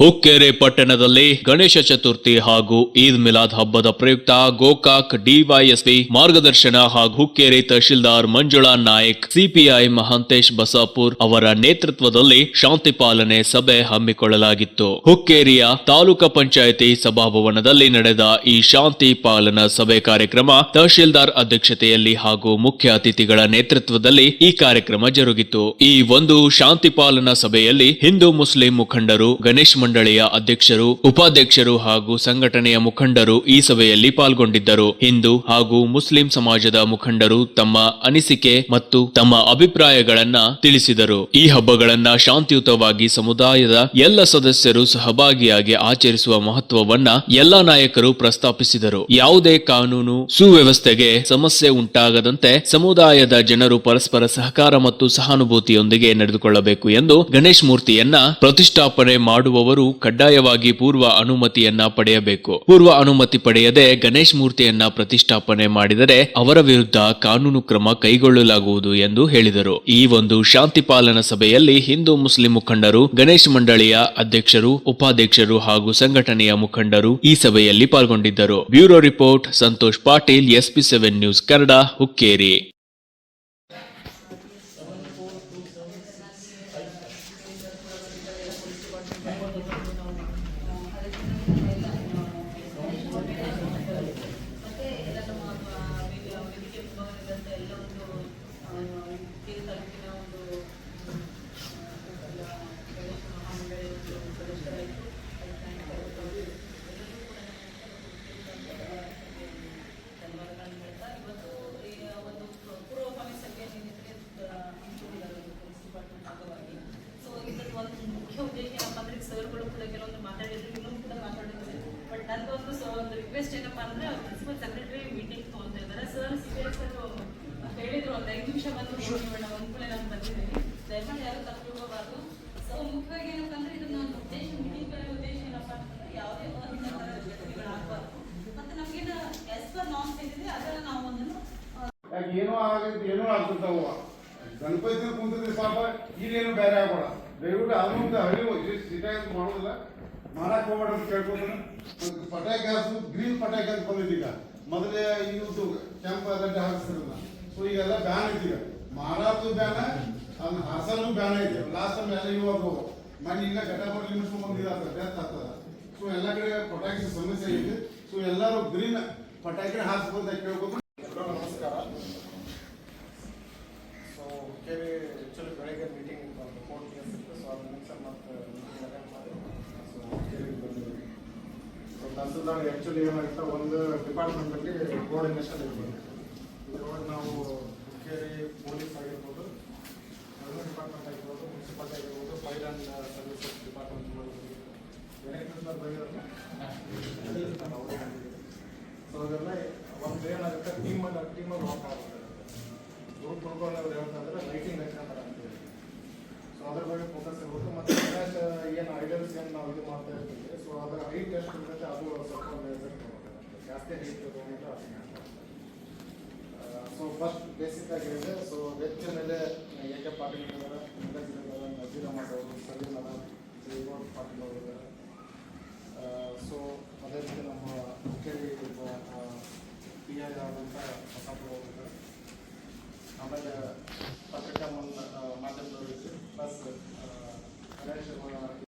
ಹುಕ್ಕೇರಿ ಪಟ್ಟಣದಲ್ಲಿ ಗಣೇಶ ಚತುರ್ಥಿ ಹಾಗೂ ಈದ್ ಮಿಲಾದ್ ಹಬ್ಬದ ಪ್ರಯುಕ್ತ ಗೋಕಾಕ್ ಡಿವೈಎಸ್ಪಿ ಮಾರ್ಗದರ್ಶನ ಹಾಗೂ ಹುಕ್ಕೇರಿ ತಹಶೀಲ್ದಾರ್ ಮಂಜುಳಾ ನಾಯಕ್, ಸಿಪಿಐ ಮಹಾಂತೇಶ್ ಬಸಾಪುರ್ ಅವರ ನೇತೃತ್ವದಲ್ಲಿ ಶಾಂತಿ ಪಾಲನೆ ಸಭೆ ಹಮ್ಮಿಕೊಳ್ಳಲಾಗಿತ್ತು. ಹುಕ್ಕೇರಿಯ ತಾಲೂಕಾ ಪಂಚಾಯಿತಿ ಸಭಾಭವನದಲ್ಲಿ ನಡೆದ ಈ ಶಾಂತಿ ಪಾಲನಾ ಸಭೆ ಕಾರ್ಯಕ್ರಮ ತಹಶೀಲ್ದಾರ್ ಅಧ್ಯಕ್ಷತೆಯಲ್ಲಿ ಹಾಗೂ ಮುಖ್ಯ ಅತಿಥಿಗಳ ನೇತೃತ್ವದಲ್ಲಿ ಈ ಕಾರ್ಯಕ್ರಮ ಜರುಗಿತು. ಈ ಒಂದು ಶಾಂತಿ ಪಾಲನಾ ಸಭೆಯಲ್ಲಿ ಹಿಂದೂ ಮುಸ್ಲಿಂ ಮುಖಂಡರು ಗಣೇಶ್ ಮಂಡಳಿಯ ಅಧ್ಯಕ್ಷರು, ಉಪಾಧ್ಯಕ್ಷರು ಹಾಗೂ ಸಂಘಟನೆಯ ಮುಖಂಡರು ಈ ಸಭೆಯಲ್ಲಿ ಪಾಲ್ಗೊಂಡಿದ್ದರು. ಹಿಂದೂ ಹಾಗೂ ಮುಸ್ಲಿಂ ಸಮಾಜದ ಮುಖಂಡರು ತಮ್ಮ ಅನಿಸಿಕೆ ಮತ್ತು ತಮ್ಮ ಅಭಿಪ್ರಾಯಗಳನ್ನ ತಿಳಿಸಿದರು. ಈ ಹಬ್ಬಗಳನ್ನ ಶಾಂತಿಯುತವಾಗಿ ಸಮುದಾಯದ ಎಲ್ಲ ಸದಸ್ಯರು ಸಹಭಾಗಿಯಾಗಿ ಆಚರಿಸುವ ಮಹತ್ವವನ್ನ ಎಲ್ಲಾ ನಾಯಕರು ಪ್ರಸ್ತಾಪಿಸಿದರು. ಯಾವುದೇ ಕಾನೂನು ಸುವ್ಯವಸ್ಥೆಗೆ ಸಮಸ್ಯೆ ಉಂಟಾಗದಂತೆ ಸಮುದಾಯದ ಜನರು ಪರಸ್ಪರ ಸಹಕಾರ ಮತ್ತು ಸಹಾನುಭೂತಿಯೊಂದಿಗೆ ನಡೆದುಕೊಳ್ಳಬೇಕು ಎಂದು ಗಣೇಶ್ ಮೂರ್ತಿಯನ್ನ ಪ್ರತಿಷ್ಠಾಪನೆ ಮಾಡುವವರು ಕಡ್ಡಾಯವಾಗಿ ಪೂರ್ವ ಅನುಮತಿಯನ್ನ ಪಡೆಯಬೇಕು. ಪೂರ್ವ ಅನುಮತಿ ಪಡೆಯದೆ ಗಣೇಶ್ ಮೂರ್ತಿಯನ್ನ ಪ್ರತಿಷ್ಠಾಪನೆ ಮಾಡಿದರೆ ಅವರ ವಿರುದ್ಧ ಕಾನೂನು ಕ್ರಮ ಕೈಗೊಳ್ಳಲಾಗುವುದು ಎಂದು ಹೇಳಿದರು. ಈ ಒಂದು ಶಾಂತಿ ಪಾಲನಾ ಸಭೆಯಲ್ಲಿ ಹಿಂದೂ ಮುಸ್ಲಿಂ ಮುಖಂಡರು, ಗಣೇಶ್ ಮಂಡಳಿಯ ಅಧ್ಯಕ್ಷರು, ಉಪಾಧ್ಯಕ್ಷರು ಹಾಗೂ ಸಂಘಟನೆಯ ಮುಖಂಡರು ಈ ಸಭೆಯಲ್ಲಿ ಪಾಲ್ಗೊಂಡಿದ್ದರು. Bureau report, Santosh Patil, SP seven news Kannada, Hukkeri so ಇದ್ರದ್ದು ಒಂದು ಮುಖ್ಯ ಉದ್ದೇಶ ಏನಪ್ಪ ಅಂದ್ರೆ ಸರ್ಗಳು ಕೂಡ ಕೆಲವೊಂದು ಮಾತಾಡಿದ್ರು ಇನ್ನೊಂದು ಕೂಡ ಮಾತಾಡಿದ್ದಾರೆ ಬಟ್ ನಂದೊಂದು ಸೊ ಒಂದು ರಿಕ್ವೆಸ್ಟ್ ಏನಪ್ಪ ಅಂದ್ರೆ ಪ್ರಿನ್ಸಿಪಲ್ ಸೆಕ್ರೆಟರಿ ಮೀಟಿಂಗ್ ತಗೊಂತಾ ಇದ್ದಾರೆ. ಸರ್ ಸಿ ಸರ್ ಹೇಳಿದ್ರು ಒಂದು ಐದು ನಿಮಿಷ ಬಂದು ನೋಡೋಣ ಒಂದು ಕೂಡ ನಾನು ಬಂದಿದ್ದೀನಿ. ದಯಮಾಡಿ ಯಾರು ತಪ್ಪಿಕೋಬಾರ್ದು ಸೊ ಮುಖ್ಯವಾಗಿ ಏನಪ್ಪಾ ಅಂದ್ರೆ ಇದನ್ನ ಒಂದು ಉದ್ದೇಶ ಮೀಟಿಂಗ್ ಕರೆಯೋ ಉದ್ದೇಶ ಏನಪ್ಪಾ ಅಂತಂದ್ರೆ ಯಾವುದೇ ಘಟನೆಗಳಾಗಬಾರ್ದು ಮತ್ತೆ ನಮಗೇನ ಎಸ್ ಪರ್ ನಾನ್ ಏನಿದೆ ಅದನ್ನ ನಾವು ಒಂದನ್ನು ಯಾಕೆ ಏನೋ ಆಗೈತೆ ಏನೋ ಆಗ್ತಿರ್ತಾವ. ಗಣಪತಿ ಕುಂತಿದ್ರೆ ಪಾಪ ಇಲ್ಲೇನು ಬೇರೆ ಆಗ್ಬೇಡ. ದಯವಿಟ್ಟು ಅದೊಂದು ಹರಿವು ಸಿಟಾಗಿ ಮಾಡೋದಿಲ್ಲ. ಮಾಡಕ್ ಹೋಗ್ಬೇಡ ಅಂತ ಕೇಳ್ಕೊತಾನೆ ಪಟಾಕಿ ಹಾಸು ಗ್ರೀನ್ ಪಟಾಕಿ ಅಂತ ಬಂದಿದೆ ಈಗ ಮೊದಲೇ ಇವತ್ತು ಕೆಂಪ ಗಡ್ಡೆ ಹಾಕಿಸಿರಲ್ಲ ಸೊ ಈಗೆಲ್ಲ ಬ್ಯಾನ್ ಐತಿ ಈಗ ಮಾರಾಟು ಬ್ಯಾನ ಅದನ್ನ ಹಾಸನು ಬ್ಯಾನ್ ಐತಿ ಲಾಸ್ಟ್ ಟೈಮ್ ಎಲ್ಲ ಇವಾಗ ಮನೆ ಈಗ ಘಟಪಟ್ ಲಿಮಿಟ್ಸ್ ಅಂತ ಡೆತ್ ಆಗ್ತದ. ಸೊ ಎಲ್ಲ ಕಡೆ ಪಟಾಕಿ ಸಮಸ್ಯೆ ಇದೆ. ಸೊ ಎಲ್ಲರೂ ಗ್ರೀನ್ ಪಟಾಕಿ ಹಾಕ್ಸ್ಕೊಂತ ಅಂತ ಎಲ್ರಿಗೂ ನಮಸ್ಕಾರ. ಸೊ ಕೇಳಿ ಆ್ಯಕ್ಚುಲಿ ಬೆಳಗ್ಗೆ ಮೀಟಿಂಗ್ ಇತ್ತು. ಒಂದು ಫೋರ್ ಪಿ ಎಸ್ ಇತ್ತು ಸೊ ಅದು ಮುಗಿಸ ಮತ್ತು ತಹಸೀಲ್ದಾರ್ ಆ್ಯಕ್ಚುಲಿ ಏನಾಗುತ್ತೆ ಒಂದು ಡಿಪಾರ್ಟ್ಮೆಂಟಲ್ಲಿ ಕೋಆರ್ಡಿನೇಷನ್ ಇರ್ಬೋದು. ಇವಾಗ ನಾವು ಹುಕ್ಕೇರಿ ಪೊಲೀಸ್ ಆಗಿರ್ಬೋದು ರೆವೆನ್ಯೂ ಡಿಪಾರ್ಟ್ಮೆಂಟ್ ಆಗಿರ್ಬೋದು ಮುನ್ಸಿಪಾಲ್ಟಿ ಆಗಿರ್ಬೋದು fire and services department so ಅದೆಲ್ಲ ಒಂದು ಏನಾಗುತ್ತೆ? ಟೀಮಲ್ಲಿ ಟೀಮಲ್ಲಿ ವರ್ಕ್ ಆಗುತ್ತೆ. ಗ್ರೂಪ್ ಹುಡ್ಕೊಂಡು ಹೇಳ್ತಂದ್ರೆ ಲೈಟಿಂಗ್ ಅಂತ ಅಂತೇಳಿ ಸೊ ಅದ್ರ ಬಗ್ಗೆ ಫೋಕಸ್ ಇರ್ಬೋದು ಮತ್ತು ಏನು ಐಡಲ್ಸ್ ಏನು ನಾವು ಇದು ಮಾಡ್ತಾ ಇರ್ತೀವಿ ಸೊ ಅದರ ಹೈಟ್ ಎಷ್ಟು ಇರುತ್ತೆ ಅದು ಸ್ವಲ್ಪ ಮೆಜರ್ ಮಾಡ್ತಾರೆ ಜಾಸ್ತಿ ಹೈಟ್ ತಗೊಂಡ್ರೆ ಅದು ಸೊ ಫಸ್ಟ್ ಬೇಸಿಕ್ ಆಗಿದೆ ಸೊ ವೆಜ್ ಮೇಲೆ ಎ ಕೆ ಪಾಟೀಲ್ ಇದ್ದಾರೆ ಅಂದಾಜ್ ಇದ್ದಾರೆ ನಜೀರ್ ಅಹಮದ್ ಅವರು ಸಲೀಮ್ ಅದ ಜೈಗೌಡ್ ಪಾಟೀಲ್ ಅವರು ಇದ್ದಾರೆ ಸೊ ಅದೇ ರೀತಿ ನಮ್ಮ ಹುಕ್ಕೇರಿ ಪಿ ಐ ಆದಂಥ ಹೊಸಬ್ರು ಅವರು ಇದ್ದಾರೆ